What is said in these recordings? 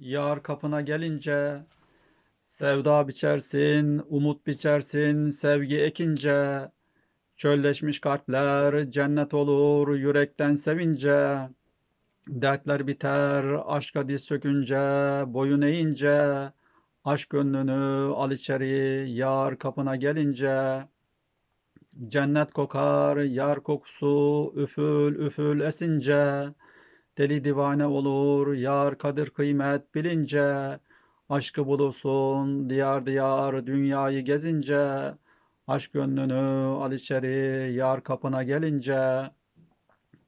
Yar kapına gelince sevda biçersin, umut biçersin, sevgi ekince. Çölleşmiş kalpler cennet olur yürekten sevince. Dertler biter aşka diz çökünce, boyun eğince. Aşk gönlünü al içeri yar kapına gelince. Cennet kokar yar kokusu üfül üfül esince. Deli divane olur yar kadir kıymet bilince. Aşkı bulursun diyar diyar dünyayı gezince. Aşk gönlünü al içeri yar kapına gelince.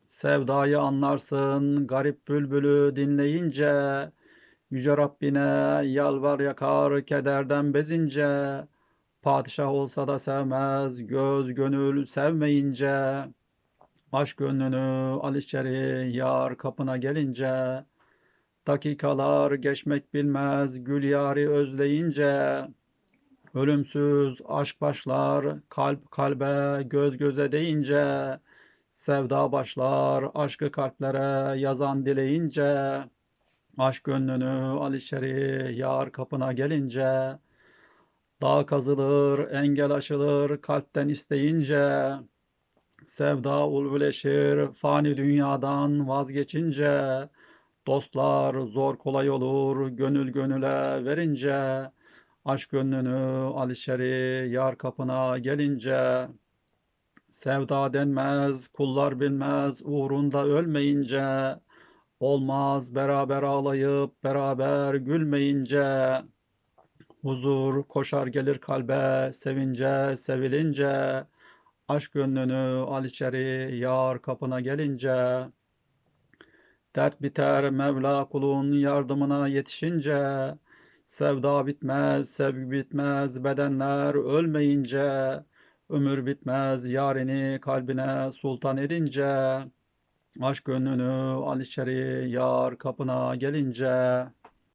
Sevdayı anlarsın garip bülbülü dinleyince. Yüce Rabbine yalvar yakar kederden bezince. Padişah olsa da sevmez göz gönül sevmeyince. Aşk gönlünü al içeri yar kapına gelince. Dakikalar geçmek bilmez gül yari özleyince. Ölümsüz aşk başlar kalp kalbe göz göze deyince. Sevda başlar aşkı kalplere yazan dileyince. Aşk gönlünü al içeri yar kapına gelince. Dağ kazılır engel aşılır kalpten isteyince. Sevda ulvileşir fani dünyadan vazgeçince. Dostlar zor kolay olur gönül gönüle verince. Aşk gönlünü al içeri yar kapına gelince. Sevda denmez kullar bilmez uğrunda ölmeyince. Olmaz beraber ağlayıp beraber gülmeyince. Huzur koşar gelir kalbe sevince sevilince. Aşk gönlünü al içeri yar kapına gelince. Dert biter Mevla kulun yardımına yetişince. Sevda bitmez, sevgi bitmez, bedenler ölmeyince. Ömür bitmez, yarini kalbine sultan edince. Aşk gönlünü al içeri yar kapına gelince.